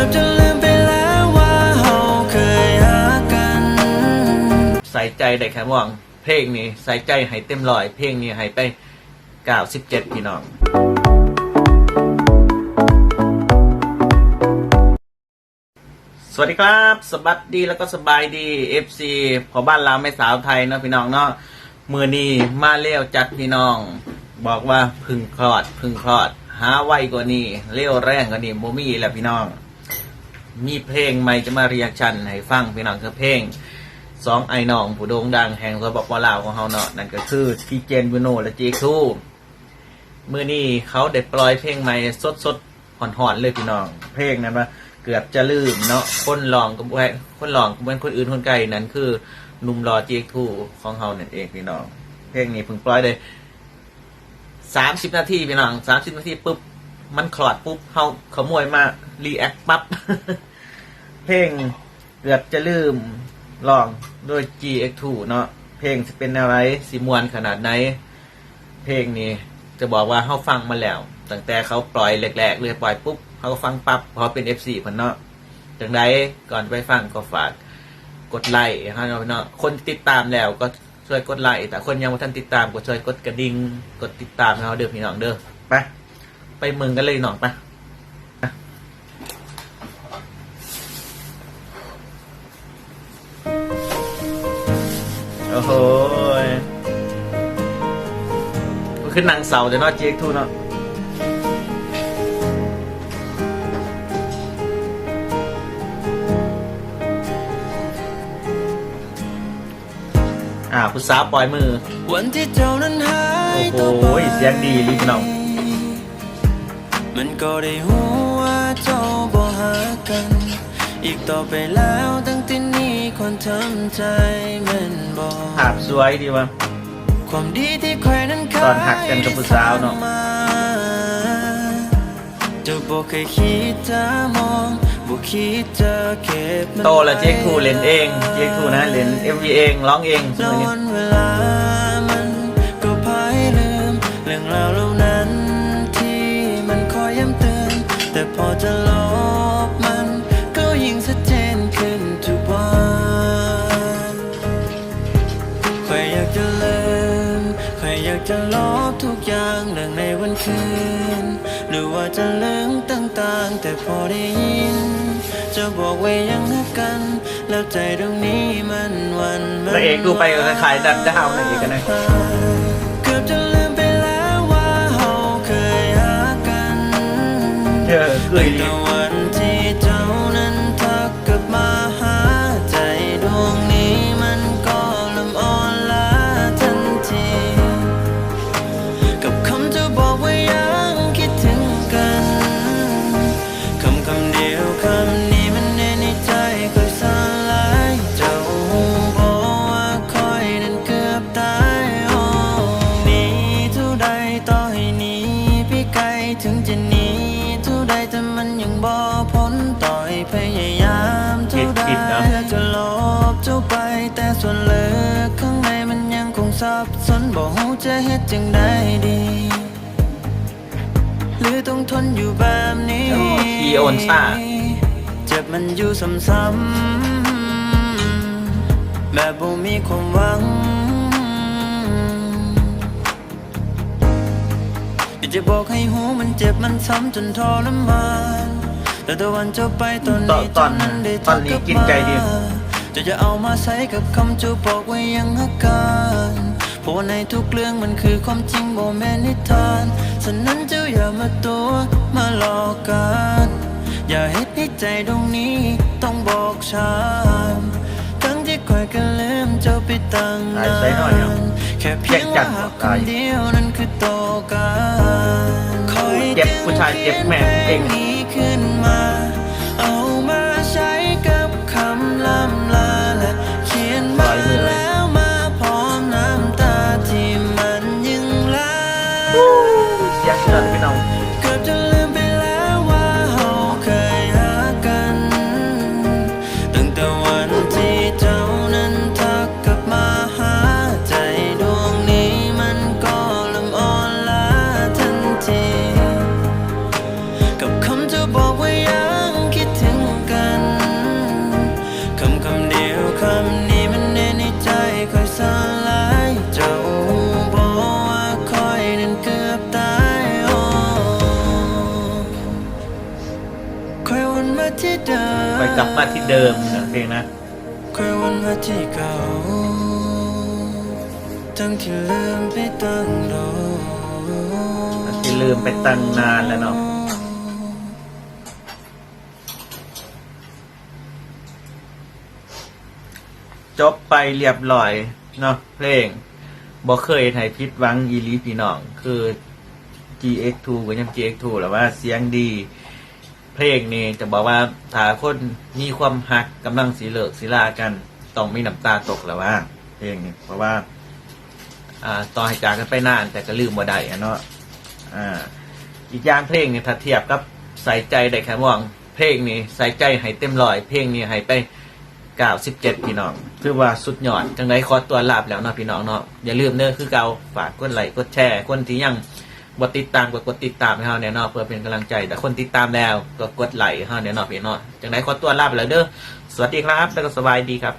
อบจะลืมไปแล้วว่าเราเคยหากัน ใส่ใจได้แค่มองเพลงนี้ใส่ใจให้เต็มร้อย เพลงนี้ให้ไป97พี่น้องสวัสดีครับ สบัสดีแล้วก็สบายดี FC พอบ้านเราไม่สาวไทยเนาะพี่น้องเนาะมือนี้มาเลี้ยวจัดพี่น้อง บอกว่าพึ่งคลอด พึ่งคลอด หาไวกว่านี้เลี้ยวแรงกว่านี้โมมี่แหละพี่น้อง มีเพลงใหม่จะมาเรียกชันให้ฟังพี่น้องคือเพลงสองไอ้น้องผู้โด่งดังแห่งระบบวาลาวของเฮาเนาะนั่นก็คือทีเจนบูโนและจีคูเมื่อนี้เขาได้ปล่อยเพลงใหม่สดๆหอนๆเลยพี่น้อง เพลงนั้นว่าเกือบจะลืมเนาะคนลองก็บ่ให้คนลองก็เป็นคนอื่นคนไกลนั้นคือหนุ่มรอจีคูของเฮานั่นเองพี่น้อง เพลงนี้เพิ่งปล่อยได้สามสิบนาทีพี่น้องสามสิบนาทีปุ๊บมันคลอดปุ๊บเขาขโมยมารีแอคปั๊บ เพลงเกือบจะลืมลองโดย GX2 เนาะเพลงจะเป็นอะไรสิมวนขนาดไหน เพลงนี้จะบอกว่าเขาฟังมาแล้ว ตั้งแต่เขาปล่อยแรกๆเลยปล่อยปุ๊บเขาก็ฟังปั๊บพอเป็น F4 พันเนาะจังไดก่อนไปฟังก็ฝากกดไลค์ให้เนาะคนติดตามแล้วก็ช่วยกดไลค์แต่คนยังไม่ทันติดตามก็ช่วยกดกระดิ่งกดติดตามเราเด้อพี่น้องเด้อไปไปเมืองกันเลยหน่องไป โอ้โหยก็ขึ้นนางเสาเดี๋ยวเนาะเจ๊กทูเนาะอ่าผู้สาวปล่อยมือ วันที่เจ้านั้นหายโอ้โหตัวไปเสียงดีลิปน้องมันก็ได้หัวาเจ้าบ่หากัน อีกต่อไปแล้วตั้ง แต่นี้คนทำใจแมันบอกภาพสวยดีวะความดีที่ใครนั้นเคยตอนหักกันกับผู้สาวเนอะทำมาเจ้าบอกเคยคิดจะมองบอกคิดจะเก็บมันโตแล้วเจ๊กทูเล่นเอง เจ๊กทูนะเล่นเอ็มวีเองร้องเองสแล้วมัยนี้วันเวลา จะลบทุกอย่างเรื่องในวันคืน หรือว่าจะลืมต่างๆ แต่พอได้ยิน จะบอกไว้ยังรักกัน แล้วใจตรงนี้มันหวันมันพระเอกดูไปก็คล้ายๆดันดาวนางเอกกันนะ เกือบจะลืมไปแล้วว่าเราเคยหากันเออคือแต่วัน แต่ส่วนลึกข้างในมันยังคงสับสนบอกหูจะเฮ็ดจังได้ดี หรือต้องทนอยู่แบบนี้โอ้คีโอนซ่า เจ็บมันอยู่ซ้ำๆแบบบ่มีความหวังอยากจะบอกให้หูมันเจ็บมันซ้ำจนทรมานแต่ตะวันจะไปตอนตอนนี้ตอนเท่าได้ตอนนี้กินใจดี จะจะเอามาใส่กับคำจะบอกไว้ยังหักกันเพราะว่าในทุกเรื่องมันคือความจริงบ่แม่นนิทานฉะนั้นเจ้าอย่ามาตัวมาหลอกกัน อย่าเฮ็ดให้ใจตรงนี้ต้องบอกช้ำทั้งที่คอยกันลืมเจ้าไปตั้งนานแค่เพียงว่าหักคนเดียวนั้นคือโตกันคอยเจ็บผู้ชายเจ็บแม่งเองนี้ขึ้นมาเอา ที่เดิมไปกลับมาที่เดิมนะเพลงนะค่อยวนมาที่เก่าทั้งที่ลืมไปตั้งโดนที่ลืมไปตั้งนานแล้วเนาะจบไปเรียบร้อยเนาะเพลงบ่เคยให้ผิดหวังอีลีพี่น้อง คือ GX2 ก็ยัง GX2 แหล้วว่าเสียงดี เพลงนี้จะบอกว่าถ้าคนมีความหักกำลังสีเหลิกสีลากันต้องมีน้ำตาตกแล้วว่าเพลงนี้เพราะว่าอ่าต่อให้จากกันไปนาน แต่ก็ลืมบ่ได้อะเนาะอ่า อีกอย่างเพลงนี่ถ้าเทียบกับใส่ใจได้แค่มอง เพลงนี้ใส่ใจให้เต็มร้อย เพลงนี้ให้ไปเก้าสิบเจ็ดพี่น้องคือว่าสุดยอดจังไรขอตัวลาบแล้วเนาะพี่น้องเนาะอย่าลืมเด้อคือเกาฝากกดไลค์กดแชร์คนที่ยัง บ่ติดตามก็กดติดตามให้เฮาแน่นอนเพื่อเป็นกำลังใจ แต่คนติดตามแล้วก็กดไลค์ให้เฮาแน่นอนพี่น้องจังไรขอตัวลาไปแล้วเด้อสวัสดีครับแล้วก็สบายดีครับ